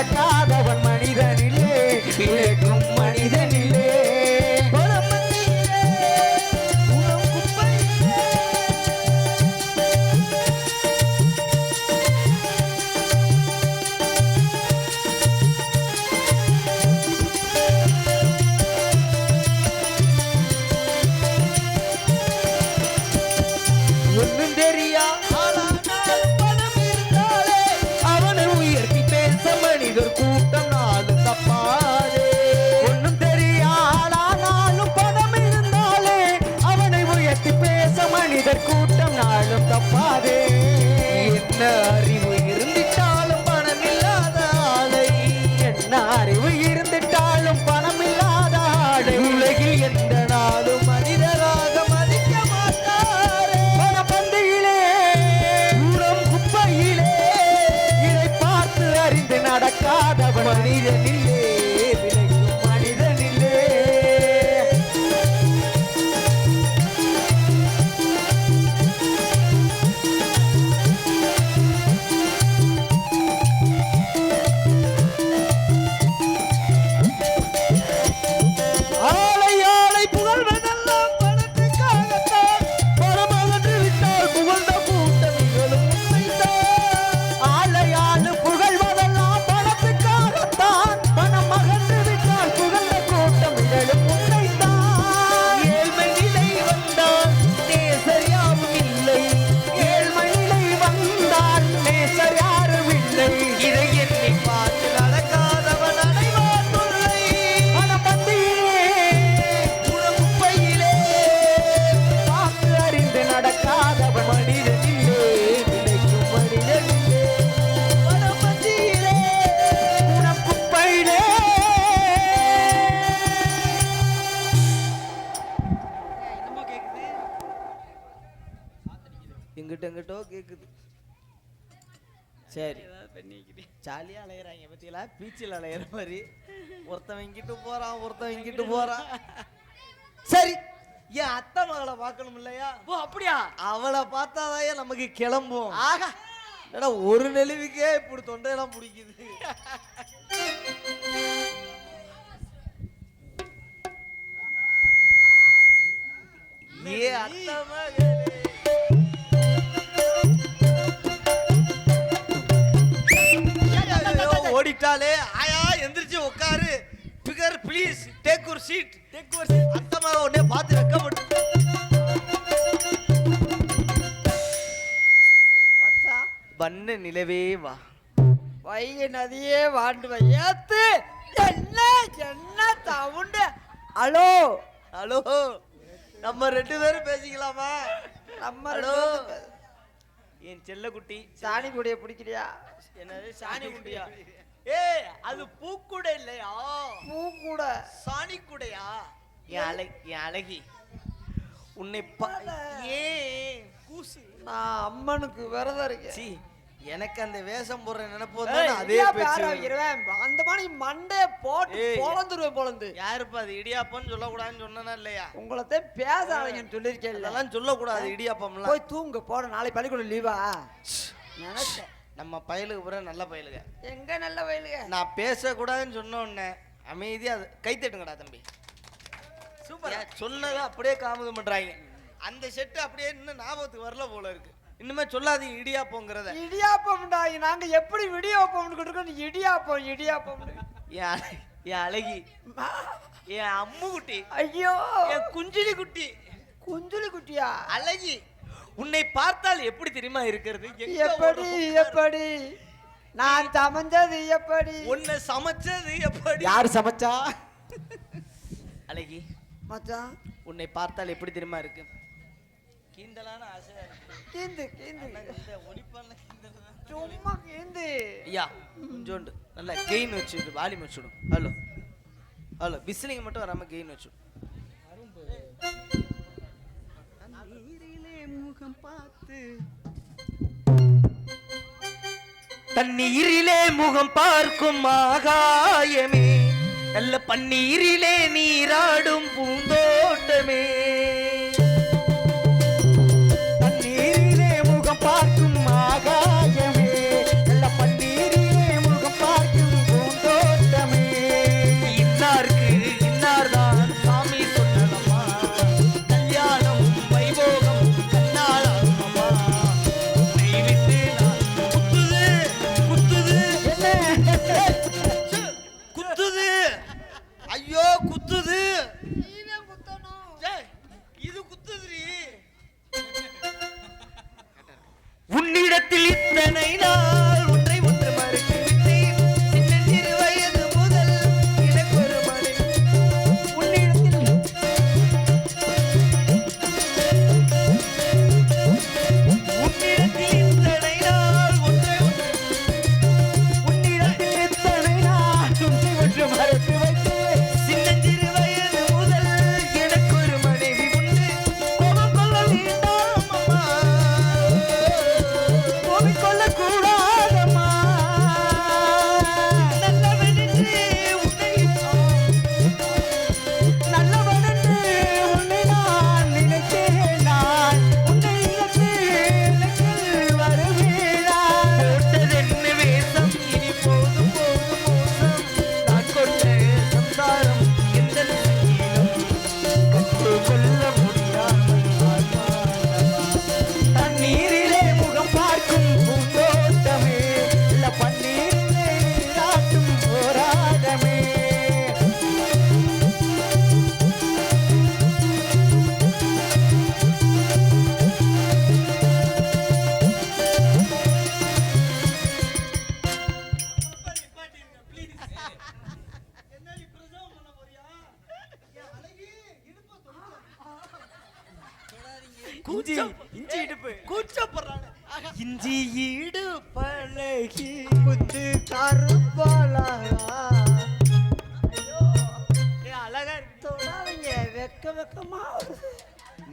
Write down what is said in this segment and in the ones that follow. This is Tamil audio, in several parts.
la cara. என்ன எங்கிட்ட எங்கிட்டோ கேக்குது. சரி. ஜாலியா அலையிறாங்க பத்தியலா பீச்சில் அலையிற மாதிரி. ஒருத்தன் இங்கிட்டு போறான் ஒருத்தன் இங்கிட்டு போறான். சரி. என் அத்தை மகளை பார்க்கணும் இல்லையா? ஓ அப்படியா? அவளை பார்த்தாதான் நமக்கு கிளம்பும் ஆகா என்னடா ஒரு நெளிவுக்கே இப்படி தொண்டையெல்லாம் பிடிக்குது. ஏ அத்தை மகளே. ஓடிட்டாலே ஆயா எந்திரிச்சு உட்காரு. பிகர் ப்ளீஸ் டேக் ஒரு சீட் டேக் ஒரு சீட் அத்தமா உடனே பார்த்து வெக்கப்பட்டு வச்சா பண்ண நிலவே வா. வைகை நதியே வாண்டு ஏத்து என்ன என்ன தவுண்டு ஹலோ. ஹலோ. நம்ம ரெண்டு பேரும் பேசிக்கலாமா? நம்ம என் செல்லக்குட்டி. சாணி குடிய பிடிக்கிறியா? என்னது சாணி குண்டியா ஏ அது பூக்குட இல்லையா? பூ கூட சாணி குடையா அழகி உன்னை ஏன் கூசு. நான் அம்மனுக்கு விரதம் இருக்கேன். சி. எனக்கு அந்த வேஷம் போடுற நினைப்பு அதே? அந்த மாதிரி மண்டைய போட்டு. பொழந்துருவேன் பொழந்து யாருப்பா அது? இடியாப்பம்னு சொல்லக்கூடாதுன்னு சொன்னா இல்லையா? உங்களத்தை பேசாதீங்கன்னு சொல்லியிருக்கேன் அதெல்லாம் சொல்லக்கூடாது இடியாப்பம்லாம். போய் தூங்க போட நாளை பள்ளிக்கூடம் லீவா நினைச்சேன். நம்ம பயலுக்கு பிறகு நல்ல பயலுக. எங்க நல்ல வயலுங்க நான் பேசக்கூடாதுன்னு சொன்ன உடனே அமைதியா அது கை தட்டுங்கடா தம்பி. சூப்பர். சொன்னதை அப்படியே காமதம் பண்றாங்க. அந்த செட்டு அப்படியே இன்னும் ஞாபகத்துக்கு வரல போல இருக்கு. இனிமே சொல்லாதீங்க இடியாப்போங்கிறத இடியாப்பம்டா நாங்க எப்படி விடியாப்பம் இருக்கோம் இடியாப்பம் இடியாப்பம் என் அழகி. என் அம்மு குட்டி ஐயோ. என் குஞ்சிலி குட்டி குஞ்சுலி குட்டியா அழகி. உன்னை பார்த்தால் எப்படி தெரியுமா இருக்கிறது? எப்படி எப்படி? நான் சமைஞ்சது எப்படி? உன்னை சமைச்சது எப்படி? யார் சமைச்சா? அழகி மச்சான் உன்னை பார்த்தால் எப்படி தெரியுமா இருக்கு? கீந்தலான இருக்கு. கீந்து கீந்து இந்த தான். சும்மா கீந்து ஐயா கொஞ்சோண்டு. நல்லா கெயின் வச்சுட்டு வால்யூம் வச்சுடும் ஹலோ. ஹலோ விசிலிங்க மட்டும் வராம கெயின் வச்சுடும் முகம் பார்த்து. தண்ணீரிலே முகம் பார்க்கும் ஆகாயமே. நல்ல பன்னீரிலே நீராடும் பூந்தோட்டமே.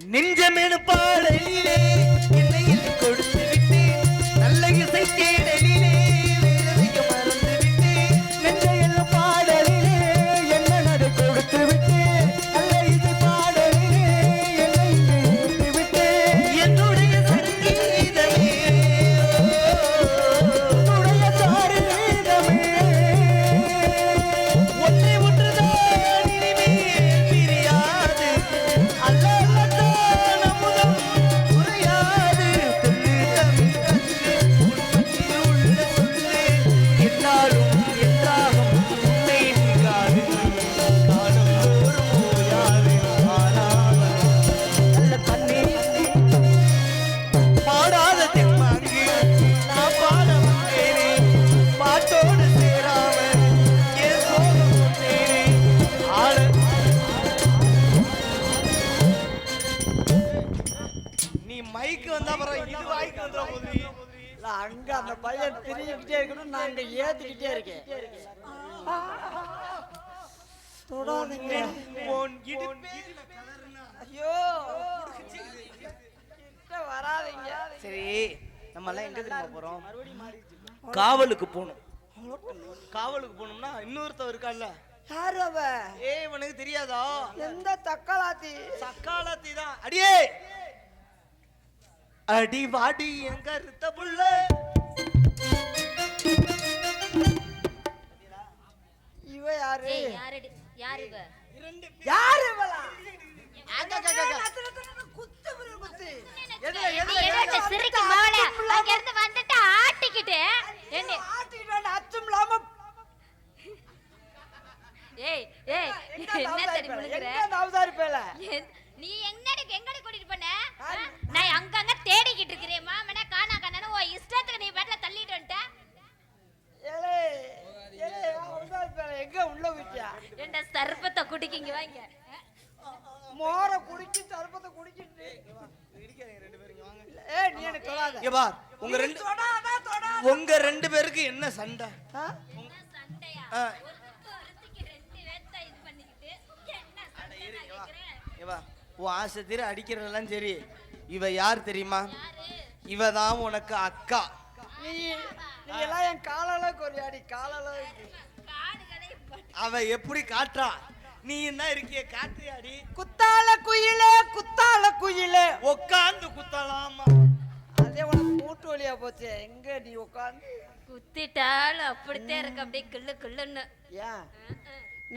நெஞ்சமெனு பாடலிலே தொடாதீங்க உன் ஐயோ. கிட்ட வராதீங்க. சரி நம்ம எல்லாம் எங்க தெரியுமா போறோம்? காவலுக்கு போகணும். காவலுக்கு போகணும்னா இன்னொருத்தவர் இருக்கான்ல. யாரு அவ? ஏய் இவனுக்கு தெரியாதா? எந்த தக்காளாத்தி? சக்காலத்தி தான். அடியே! அடி வாடி எங்க இருத்த புள்ள. இவ யாரு? ஏய் யாரடி? யார் இவ? யாரு இவளா? நீ? சிரிக்கு மவளே அங்க இருந்து வந்துட்டு ஆட்டிக்கிட்டு என்ன ஆட்டிட்டு வந்து அச்சம் இல்லாம ஏய் ஏய் எங்க என்ன தெரியும் நீ எங்கடி எங்கடி கூட்டிட்டு போன? நான் வாங்க. மோர குடிச்சு குடிச்சிட்டு. ஏய் நீ எனக்கு தொடாத? இங்க பார். உங்க ரெண்டு தொடாத தொடாத. உங்க ரெண்டு பேருக்கு என்ன சண்டை? ஆ? என்ன சண்டையா? இவா உன் ஆசை தீர அடிக்கிறதெல்லாம் சரி. இவ யார் தெரியுமா? யாரு? இவ தான் உனக்கு அக்கா. நீ நீ எல்லாம் என் காலளவுக்கு ஒரு அடி காலளவுக்கு அவ எப்படி காட்டுறா? நீ என்ன இருக்கிய காட்டுறியாடி. குத்தால குயிலே குத்தால குயிலே. உக்காந்து குத்தலாமா? அதே உனக்கு மூட்டு வழியா போச்சு எங்க நீ உட்காந்து குத்திட்டாலும் அப்படித்தான் இருக்கு அப்படியே கிள்ளு கிள்ளுன்னு. ஏன்?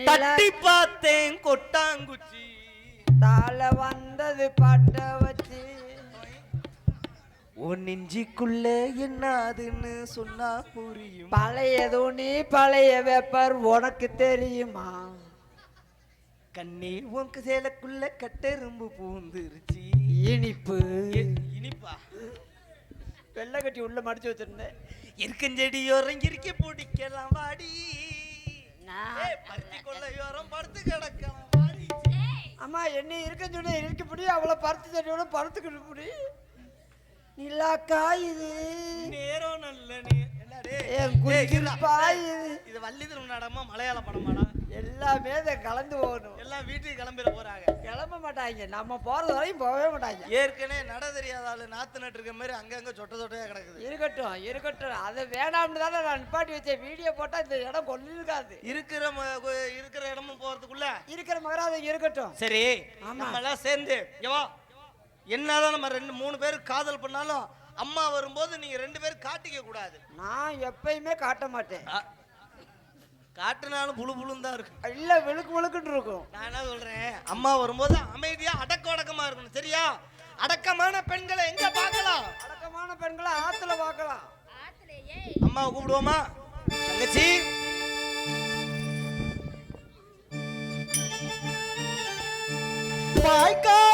தட்டி பார்த்தேன் கொட்டாங்குச்சி. தாள வந்தது பாட்ட வச்சு. உன் நெஞ்சிக்குள்ள என்னதுன்னு சொன்னா புரியும்? பழைய துணி பழைய வேப்பர் உனக்கு தெரியுமா? கண்ணே உனக்கு சேலைக்குள்ள கட்டெரும்பு பூந்துருச்சு. இனிப்பு. இனிப்பா? வெள்ளை கட்டி உள்ள மடிச்சு வச்சிருந்தேன். இருக்கஞ்செடியோரம் இருக்க பிடிக்கலாம் வாடி. பருத்தி கொள்ளையோரம் படுத்து கிடக்கலாம் வாடி. அம்மா என்ன இருக்க சொன்ன இருக்க முடியும் அவளை பருத்து தண்ணியோட பருத்துக்கிட்டு முடி நிலாக்கா இது. நேரம் நல்ல நீ என்னடே இது வள்ளி திருநாடகமா மலையாள படமாடா? எல்லாமே இதை கலந்து போகணும். எல்லாம் வீட்டுக்கு கிளம்பிட போறாங்க. கிளம்ப மாட்டாங்க. நம்ம போறது வரையும் போகவே மாட்டாங்க. ஏற்கனவே நட தெரியாத ஆளு நாத்து நட்டு இருக்க மாதிரி அங்கங்க சொட்ட சொட்டையா கிடக்குது. இருக்கட்டும் இருக்கட்டும். அது வேணாம்னு தானே நான் நிப்பாட்டி வச்சேன். வீடியோ போட்டா இந்த இடம் கொள்ளிருக்காது. இருக்கிற ம- கொ- இருக்கிற இடமும் போறதுக்குள்ள. இருக்கிற மகராஜ இருக்கட்டும். சரி. நம்ம எல்லாம் சேர்ந்து ஏவா என்னதான் நம்ம ரெண்டு மூணு பேர் காதல் பண்ணாலும் அம்மா வரும்போது நீங்க ரெண்டு பேரும் காட்டிக்க கூடாது. நான் எப்பயுமே காட்ட மாட்டேன். காட்டுனாலும் புழு புழுன்னு தான் இருக்கும். இல்ல விழுக்கு விழுக்குன்னு இருக்கும். நான் என்ன சொல்றேன்? அம்மா வரும்போது அமைதியா அடக்க அடக்கமா இருக்கணும் சரியா? அடக்கமான பெண்களை எங்க பார்க்கலாம்? அடக்கமான பெண்களை ஆத்துல பார்க்கலாம். ஆத்துலயே அம்மாவை கூப்பிடுவோமா? தங்கச்சி? வாய்க்காலையும்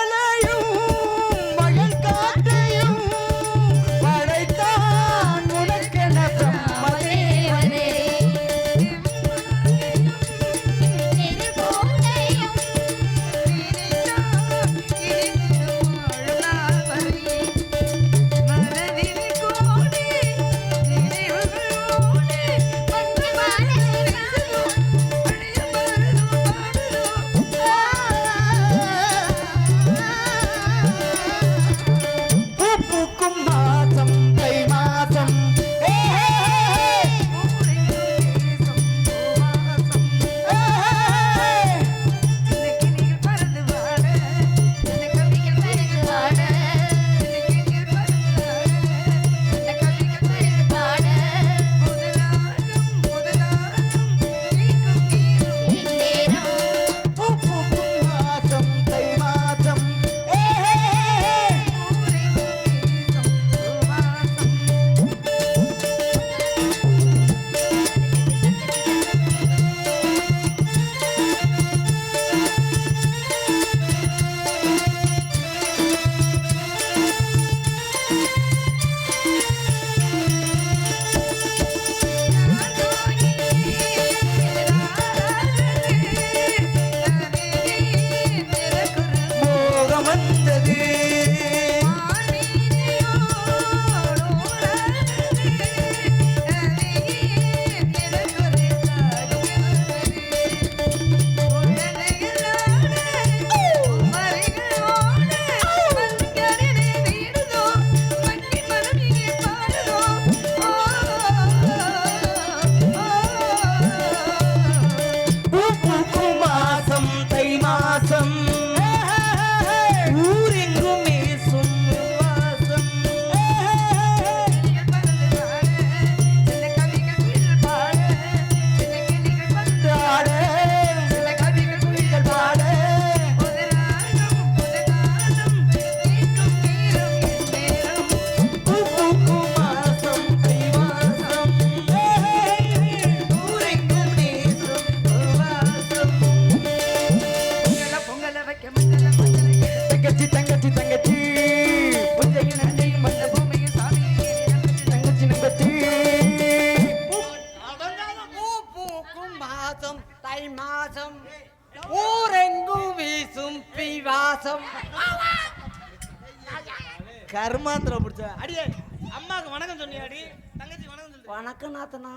வணக்கம் நாத்தனா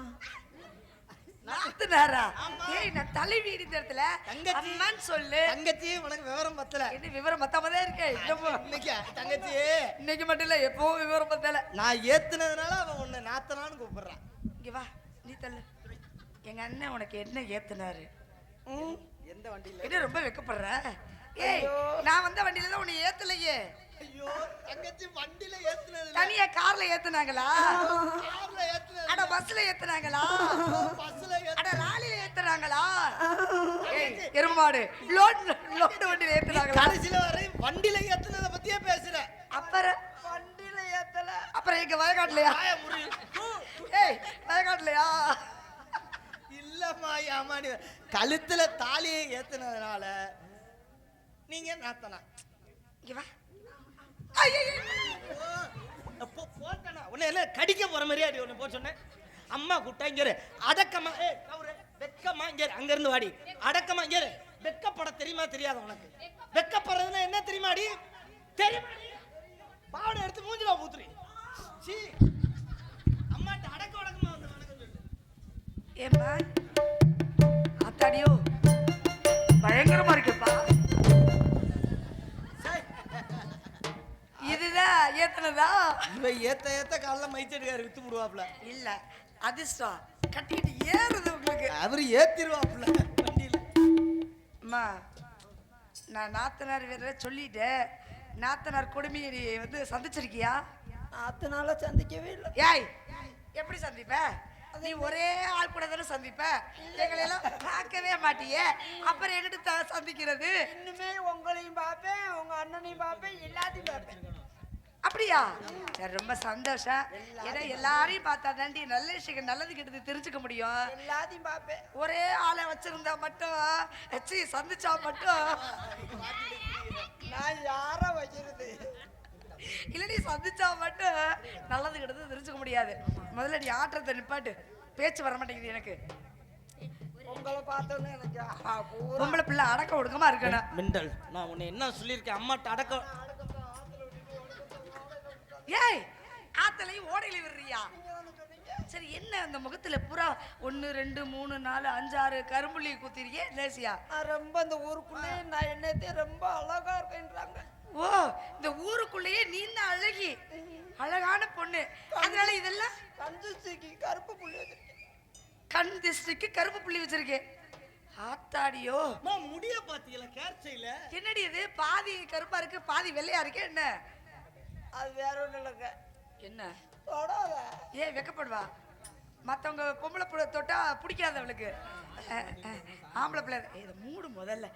நாத்தனாரா ஏய் நான் தலைவி இந்த இடத்துல தங்கச்சி. அம்மான்னு சொல்லு. தங்கச்சி உனக்கு விவரம் பத்தல. என்ன விவரம் பத்தாம தான் இருக்கேன்? இன்னைக்கு? தங்கச்சி. இன்னைக்கு மட்டும் இல்ல எப்பவும் விவரம் பத்தல. நான் ஏத்துனதுனால அவன் உன்னை நாத்தனான்னு கூப்பிடுறான். இங்க வா நீ தள்ளு. எங்க அண்ணன் உனக்கு என்ன ஏத்துனாரு? ம், எந்த வண்டியில? என்ன ரொம்ப வெக்கப்படுற? ஏய் நான் வந்த வண்டியில தான் உன்னை ஏத்தலையே. ஐயோ தங்கச்சி வண்டியில ஏத்துனது தனியா கார்ல ஏத்துனாங்களா? கார்ல ஏத்துனது அட பஸ்ல ஏத்துனாங்களா? பஸ்ல அட லாரியில ஏத்துனாங்களா ஏய் எருமை மாடு லோட் லோட் வண்டியில ஏத்துனாங்களா? கடைசியில வரை வண்டியில ஏத்துனத பத்தியே பேசுற. அப்புறம் வண்டியில ஏத்தல. அப்புறம் எங்க வயக்காட்டுலயா. ஏய் வயக்காட்டுலயா? இல்லம்மா ஏமாடி கழுத்துல தாலியை ஏத்துனதுனால நீங்க நாத்தனா. இங்க வா. போட்டனா உன்னை என்ன கடிக்க போற மாதிரியா அடி ஒன்று போ சொன்னேன் அம்மா கூட்டா இங்கே இரு. அடக்கமா ஏ கவுரு. வெக்கமா இங்கே அங்கேருந்து வாடி. அடக்கமா இங்கே வெக்கப்பட தெரியுமா தெரியாத உனக்கு? வெக்கப்படுறதுன்னா என்ன தெரியுமா அடி? தெரியுமா பாவடை எடுத்து மூஞ்சில ஊத்துறி. சீ. அம்மாட்ட அடக்க உடக்கமா வந்து வணக்கம் சொல்லு. ஏம்மா? பயங்கரமா இருக்கேப்பா. ஏத்துனதா? இவ ஏத்த ஏத்த காலைல மைச்செடுக்காரு வித்து விடுவாப்ல இல்ல அதிர்ஷ்டம். கட்டிக்கிட்டு ஏறுது உங்களுக்கு. அவரு ஏத்திருவாப்ல வண்டியில. அம்மா நான் நாத்தனார் வேற சொல்லிட்டேன். நாத்தனார் கொடுமையை நீ வந்து சந்திச்சிருக்கியா? நாத்தனால சந்திக்கவே இல்லை. ஏய் எப்படி சந்திப்ப? நீ ஒரே ஆள் கூட தானே சந்திப்ப? எங்களை எல்லாம் பார்க்கவே மாட்டியே. அப்புறம் எங்கிட்ட த- சந்திக்கிறது? இன்னுமே உங்களையும் பார்ப்பேன் உங்க அண்ணனையும் பார்ப்பேன் எல்லாத்தையும் பார்ப்பேன். அப்படியா? சரி ரொம்ப சந்தோஷம். ஏன்னா எல்லாரையும் பார்த்தா தாண்டி நல்ல விஷயம் நல்லது கெட்டது தெரிஞ்சுக்க முடியும். எல்லாத்தையும் பார்ப்பேன். ஒரே ஆளை வச்சிருந்தா மட்டும் வச்சு சந்திச்சா மட்டும். நான் யார வைக்கிறது இல்லடி சந்திச்சா மட்டும் நல்லது கெட்டது தெரிஞ்சுக்க முடியாது. முதல்ல நீ ஆட்டத்தை நிப்பாட்டு. பேச்சு வர மாட்டேங்குது எனக்கு. உங்களை பார்த்தோன்னே எனக்கு பொம்பளை பிள்ளை அடக்க ஒடுக்கமா இருக்கணும். மிண்டல் நான் உன்னை என்ன சொல்லியிருக்கேன்? அம்மாட்ட அடக்க ஏய் ஆத்தலையும் ஓடையில விடுறியா? சரி என்ன அந்த முகத்துல புறா? ஒன்னு ரெண்டு மூணு நாலு அஞ்சாறு கரும்புள்ளி குத்திரியே லேசியா? ரொம்ப இந்த ஊருக்குள்ளே நான் என்னத்தையும் ரொம்ப அழகா இருக்கேன்றாங்க. ஓ இந்த ஊருக்குள்ளேயே நீ தான் அழகி. அழகான பொண்ணு. அதனால இதெல்லாம்? கஞ்சிக்கு கருப்பு புள்ளி வச்சிருக்கேன். கண் திஷ்டிக்கு கருப்பு புள்ளி வச்சிருக்கேன் ஆத்தாடியோ. முடிய பாத்தீங்களா கேர்ச்சையில? என்னடி இது? பாதி கருப்பா இருக்கு பாதி வெள்ளையா இருக்கு என்ன? அது வேற ஒண்ணும் இல்லைங்க. என்ன? தொடாத. ஏன் வெக்கப்படுவா? மத்தவங்க பொம்பளை புள்ள தொட்டா பிடிக்காது அவளுக்கு. ஆம்பளை பிள்ளை. இதை மூடு முதல்ல.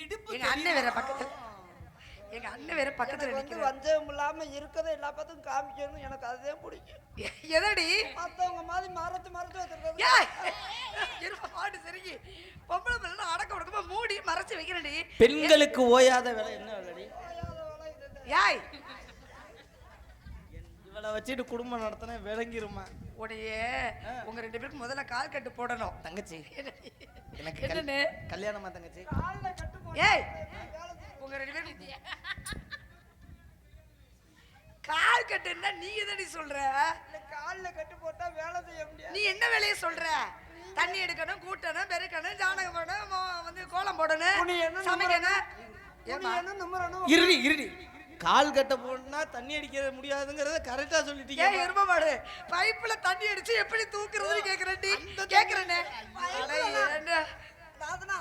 இடுப்பு எங்க அண்ணன் வேற பக்கத்துல எங்க அண்ணன் வேற பக்கத்துல நிக்கிறார் வஞ்சகம் இல்லாம இருக்கதை எல்லா பார்த்தும் காமிக்கணும் எனக்கு அதுதான் பிடிக்கும். எதடி? மத்தவங்க மாதிரி மறைச்சு மறைச்சு வச்சிருக்கிறது. ஏய், இருப்ப மாடு சரிங்கி பொம்பளை பிள்ளை அடக்க உடக்கமா மூடி மறைச்சு வைக்கிறேன்டி. பெண்களுக்கு ஓயாத வேலை என்ன வேலைடி ஏய் இவளை வச்சுட்டு குடும்பம் நடத்தின விளங்கிருமா? உடைய உங்க ரெண்டு பேருக்கு முதல்ல கால் கட்டு போடணும். தங்கச்சி எனக்கு என்னன்னு? கல்- கல்யாணமா தங்கச்சி? காலில் கட்டு போட்டு ஏய் உங்க ரெண்டு பேரும் கால் கட்டுன்னா நீ எதடி சொல்ற? காலில் கட்டு போட்டா வேலை செய்ய முடியாது. நீ என்ன வேலையை சொல்ற? தண்ணி எடுக்கணும் கூட்டணும் பெருக்கணும் ஜானகம் போடணும் மோ- வந்து கோலம் போடணும் சமைக்கணும். இருடி இருடி. கால் கட்ட போனா தண்ணி அடிக்க முடியாதுங்கிறத கரெக்டா சொல்லிட்டீங்க. ஏன் எருமை மாடு பைப்புல தண்ணி அடிச்சு எப்படி தூக்குறதுன்னு கேக்குறேன்டி. கேக்குறேனே. நாதனா,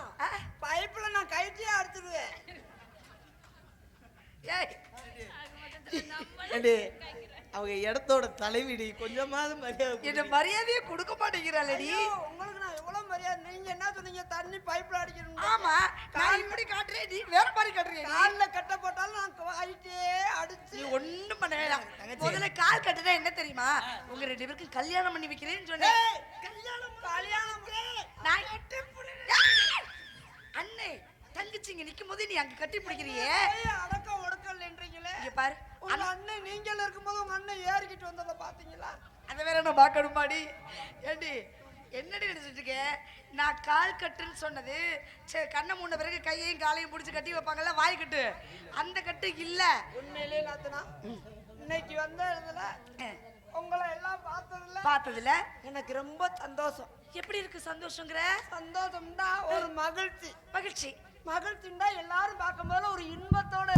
பைப்புல நான் கைட்டியே அடிச்சிருவேன் ஏய். அவங்க இடத்தோட தலைவிடி கொஞ்சமாவது மரியாதை. என்ன மரியாதையே கொடுக்க மாட்டேங்கிறாளடி உங்களுக்கு நான் எவ்வளவு மரியாதை நீங்க என்ன சொன்னீங்க? தண்ணி பைப்புல அடிக்கணும் ஆமா நான் இப்படி காட்டுறேன் நீ வேற மாதிரி காட்டுறிய நீ. காலில் கட்ட போட்டாலும் நான் கைட்டே அடிச்சு நீ ஒண்ணும் பண்ண வேணாம் முதல்ல கால் கட்டுனா என்ன தெரியுமா? உங்க ரெண்டு பேருக்கு கல்யாணம் பண்ணி வைக்கிறேன்னு சொன்னேன். கல்யாணம் கல்யாணம் நான்! அண்ணே தங்கச்சி இங்க நிக்கும் போது நீ அங்க கட்டி பிடிக்கிறியே? அடக்கம் ஒடுக்கல்ன்றீங்களே இங்க பாரு. உங்க அண்ணன் நீங்கள இருக்கும்போது உங்க அண்ணன் ஏறிக்கிட்டு வந்ததை பாத்தீங்களா அதை வேற நான் பார்க்கணுமாடி ஏண்டி என்னடி நினைச்சிட்டு இருக்க? நான் கால் கட்டுன்னு சொன்னது சரி கண்ணை மூண பிறகு கையையும் காலையும் பிடிச்சி கட்டி வைப்பாங்கல்ல வாய் கட்டு. அந்த கட்டு இல்ல. உண்மையிலேயே நாத்தனா இன்னைக்கு வந்த இதுல உங்களை எல்லாம் பார்த்ததுல பார்த்ததுல? எனக்கு ரொம்ப சந்தோஷம். எப்படி இருக்கு சந்தோஷங்கிற? சந்தோஷம்னா ஒரு மகிழ்ச்சி. மகிழ்ச்சி. மகிழ்ச்சின்னா எல்லாரும் பார்க்கும்போது ஒரு இன்பத்தோட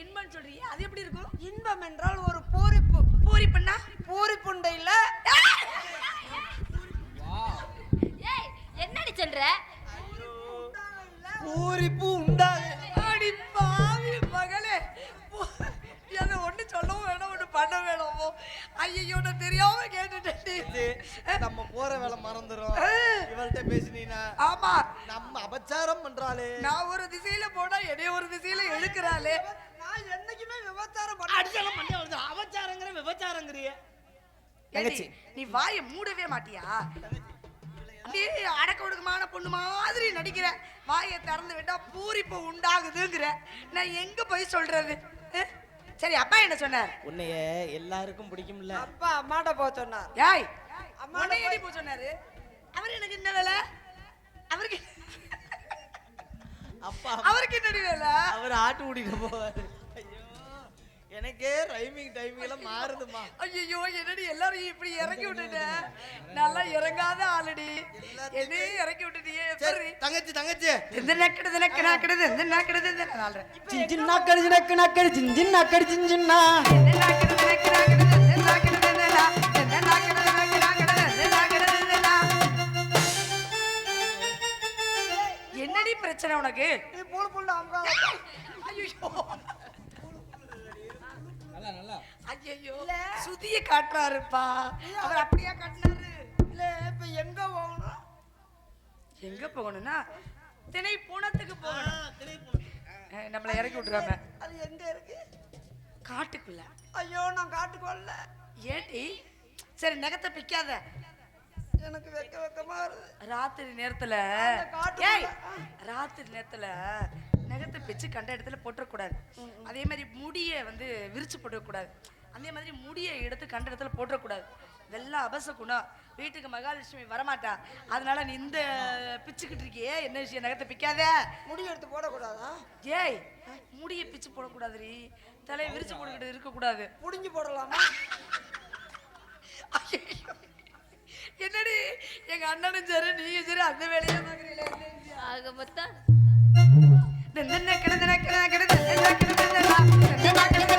இன்பம் சொல்றியே அது எப்படி இருக்கும்? இன்பம் என்றால் ஒரு பூரிப்பு. பூரிப்புன்னா? பூரிப்புண்டையில ஏய் என்னடி சொல்ற? பூரிப்பு உண்டாக அடி பாவி மகளே. என்ன ஒண்ணு சொல்லவும் வேணும் ஒண்ணு பண்ண வேணாமோ. ஐயோ நான் தெரியாம கேட்டுட்டேன் நம்ம போற வேலை மறந்துடும் இவள்கிட்ட பேசினீனா? ஆமா. நம்ம அபச்சாரம் பண்றாளே. நான் ஒரு திசையில போனா என்னைய ஒரு திசையில இழுக்கிறாளே. நான் என்னைக்குமே விபச்சாரம் பண்ண அடிச்சாலும் பண்ணி வருது அவச்சாரங்கிற விபச்சாரங்கிறிய. தங்கச்சி. நீ வாயை மூடவே மாட்டியா? அப்படியே அடக்க ஒடுக்கமான பொண்ணு மாதிரி நடிக்கிற. வாயை திறந்து விட்டா பூரிப்பு உண்டாகுதுங்கிற. நான் எங்க போய் சொல்றது? சரி அப்பா என்ன சொன்னார்? உன்னைய எல்லாருக்கும் பிடிக்கும்ல. அப்பா அம்மாட்ட போக சொன்னார். ஏய் அம்மா உன்னை ஏடி போ சொன்னாரு? அவர் எனக்கு என்ன வேலை? அவருக்கு அப்பா அவருக்கு என்னடி வேலை? அவர் ஆட்டு ஓடிட்டு போவாரு. ஐயோ எனக்கே ரைமிங் டைமிங் எல்லாம் மாறுதுமா ஐயோ என்னடி எல்லாரும் இப்படி இறக்கி விட்டுட்ட? நல்லா இறங்காத ஆளுடி. என்னையும் இறக்கி விட்டுட்டியே சரி தங்கச்சி தங்கச்சி. இந்த நக்கடுது நக்கு நக்கடுது இந்த நக்கடுது இந்த நாலு. சின்ன நக்கடி நக்கு நக்கடி சின்ன நக்கடி சின்ன இந்த நக்கடுது நக்கு நக்கடுது இந்த நக்கடுது என்னடி பிரச்சனை உனக்கு. நீ பூல் பூல் அம்மா ஐயோ ஐயோ சுதிய காட்டுறாருப்பா. அவர் அப்படியே காட்டினாரு? இல்ல இப்ப எங்க போகணும்? எங்க போகணும்னா திணை புணத்துக்கு போகணும். நம்மளை இறக்கி விட்டுறாம. அது எங்க இருக்கு? காட்டுக்குள்ள. ஐயோ நான் காட்டுக்கு வரல ஏடி சரி நகத்தை பிக்காத. எனக்கு வெக்க வெக்கமா வருது ராத்திரி நேரத்துல. ஏய் ராத்திரி நேரத்துல நகத்தை பிச்சு கண்ட இடத்துல போட்டுறக்கூடாது. அதே மாதிரி முடியை வந்து விரிச்சு போட்டுறக்கூடாது. அதே மாதிரி முடியை எடுத்து கண்ட இடத்துல போட்டுறக்கூடாது. இதெல்லாம் அபச குணம். வீட்டுக்கு மகாலட்சுமி வரமாட்டா. அதனால நீ இந்த பிச்சுக்கிட்டு இருக்கியே என்ன விஷயம்? நகத்தை பிக்காத. முடி எடுத்து போடக்கூடாதா? ஏய் முடியை பிச்சு போடக்கூடாதுரி தலையை விரிச்சு போட்டுக்கிட்டு இருக்கக்கூடாது. புடிஞ்சு போடலாமா. என்னடி எங்க அண்ணனும் சரி நீங்க சரி அந்த வேலையை பாக்குறீங்களே ஆக மொத்தம் கிடந்தன கிடந்தன கிடந்தன கிடந்தன கிடந்தன